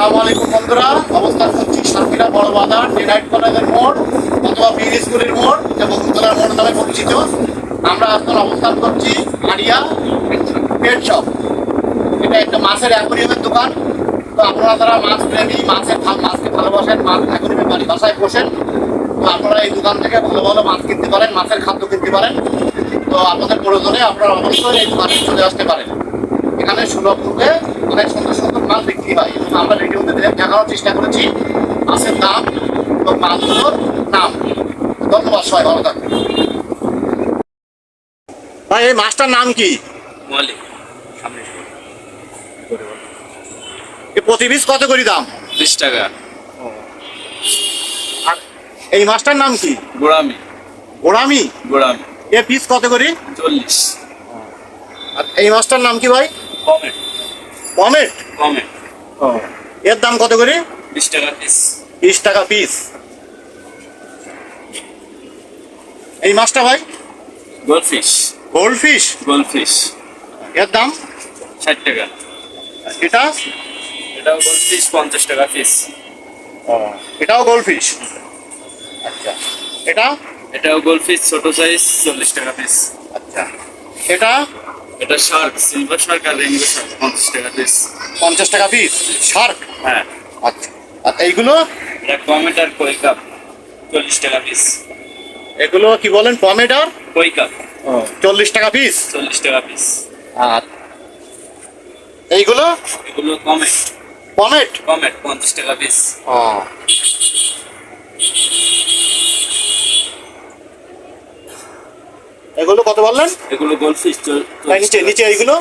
আসসালামু আলাইকুম বন্ধুরা। অবস্থান করছি সাতক্ষীরা বড় বাজার ডেনাইট কলেজের মোড় অথবা বীর স্কুলের মোড় যা বসুন্ধরার মোড় নামে পরিচিত। আমরা এখন অবস্থান করছি আরিয়া পেট শপ এটা একটা মাছের অ্যাকোরিয়ামের দোকান। তো আপনারা যারা মাছ প্রেমী, মাছের মাছকে ভালোবাসেন, মাছ অ্যাকোরিয়ামে বাড়ি বাসায় পোষেন তো আপনারা এই দোকান থেকে ভালো ভালো মাছ কিনতে পারেন, মাছের খাদ্য কিনতে পারেন। তো আপনাদের প্রয়োজনে আপনারা অবশ্যই এই দোকানে চলে আসতে পারেন। এখানে সুলভ মূল্যে অনেক সুন্দর সুন্দর মাছ বিক্রি হয়। এবং আমরা ভিডিওতে দে- দেখানোর চেষ্টা করেছি। মাছের দাম এবং মাছগুলোর নাম। ধন্যবাদ সবাই ভালো থাকবেন। ভাই এই মাছটার নাম কি? মলি প্রতি পিস কত করে দাম? বিশ টাকা। আর এই মাছটার নাম কি? গোড়ামি। গোড়ামি? গোড়ামি। এ পিস কত করে? চল্লিশ। আর এই মাছটার নাম কি ভাই? কমেট পমেট কমেট এর দাম কত করে? বিশ টাকা পিস বিশ টাকা পিস এই মাছটা ভাই? গোলফিশ গোল্ড ফিশ গোলফিশ এর দাম? ষাট টাকা। এটা? এটাও গোলফিশ পঞ্চাশ টাকা পিস এটাও গোল্ড ফিশ আচ্ছা। এটা? এটাও গোলফিশ ছোট সাইজ চল্লিশ টাকা পিস আচ্ছা। এটা? এটা শার্ক সিলভার শার্ক আর রেইনবো শার্ক পঞ্চাশ টাকা পিস পঞ্চাশ টাকা পিস শার্ক? হ্যাঁ। আচ্ছা। আর এইগুলো? এটা কমেট আর কই কাপ চল্লিশ টাকা পিস এগুলো কি বলেন পমেটার কই কাপ। চল্লিশ টাকা পিস চল্লিশ টাকা পিস আর এইগুলো? এগুলো কমেট পমেট? কমেট পঞ্চাশ টাকা পিস ও। এগুলো কত বললেন? এগুলো গোলফিশ নিচে নিচে এইগুলো?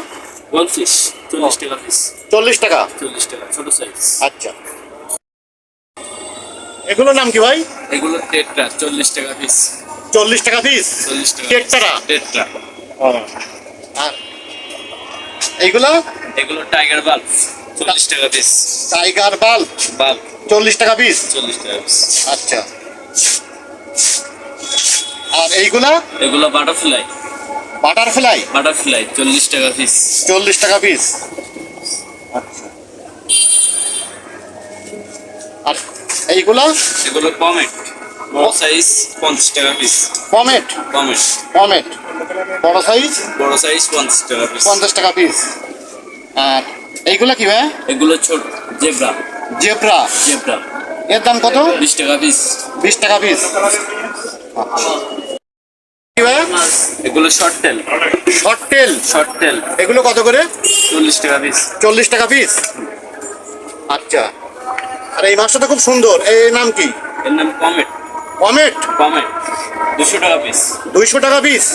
গোলফিশ চল্লিশ টাকা পিস চল্লিশ টাকা? চল্লিশ টাকা ছোট সাইজ আচ্ছা। এগুলোর নাম কি ভাই? এগুলো টেট্রা চল্লিশ টাকা পিস চল্লিশ টাকা পিস চল্লিশ টাকা টেট্রা? টেট্রা। আর এইগুলো? এগুলো টাইগার বাল্ব চল্লিশ টাকা পিস টাইগার বাল বাল্ব চল্লিশ টাকা পিস চল্লিশ টাকা পিস আচ্ছা। আর এইগুলা? এগুলো বাটারফ্লাই বাটারফ্লাই বাটারফ্লাই চল্লিশ টাকা পিস চল্লিশ টাকা পিস আচ্ছা। আর এইগুলা? এগুলো কমেট বড় সাইজ পঞ্চাশ টাকা পিস পমেট কমেট পমেট বড় সাইজ বড় সাইজ পঞ্চাশ টাকা পিস পঞ্চাশ টাকা পিস আর এইগুলা কি ভাই? এগুলো ছোট জেব্রা জেব্রা জেব্রা এর দাম কত? বিশ টাকা পিস বিশ টাকা পিস এগুলো short tail short tail short tail এগুলো কত করে? চল্লিশ টাকা পিস চল্লিশ টাকা পিস আচ্ছা। আর এই মাছটা তো খুব সুন্দর। এর নাম কি? এর নাম কমেট কমেট দুশো টাকা পিস দুইশো টাকা পিস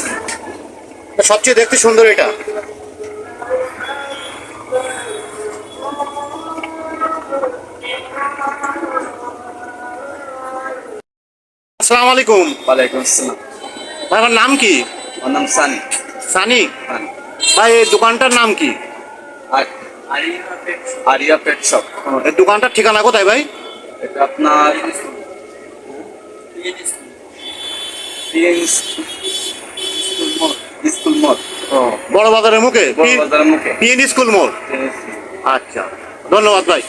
সবচেয়ে দেখতে সুন্দর এটা। আসসালামু আলাইকুম। ওয়ালাইকুম আসসালাম। আমার নাম কি? আমার নাম সানি। সানি? ভাই এই দোকানটার নাম কি? Aria pet shop. এই দোকানটার ঠিকানা কোথায় ভাই? এটা আপনার স্কুল মোড় বড় বাজারের মুখে? বড় বাজারের মুখে। পিএন স্কুল মোড় আচ্ছা ধন্যবাদ ভাই।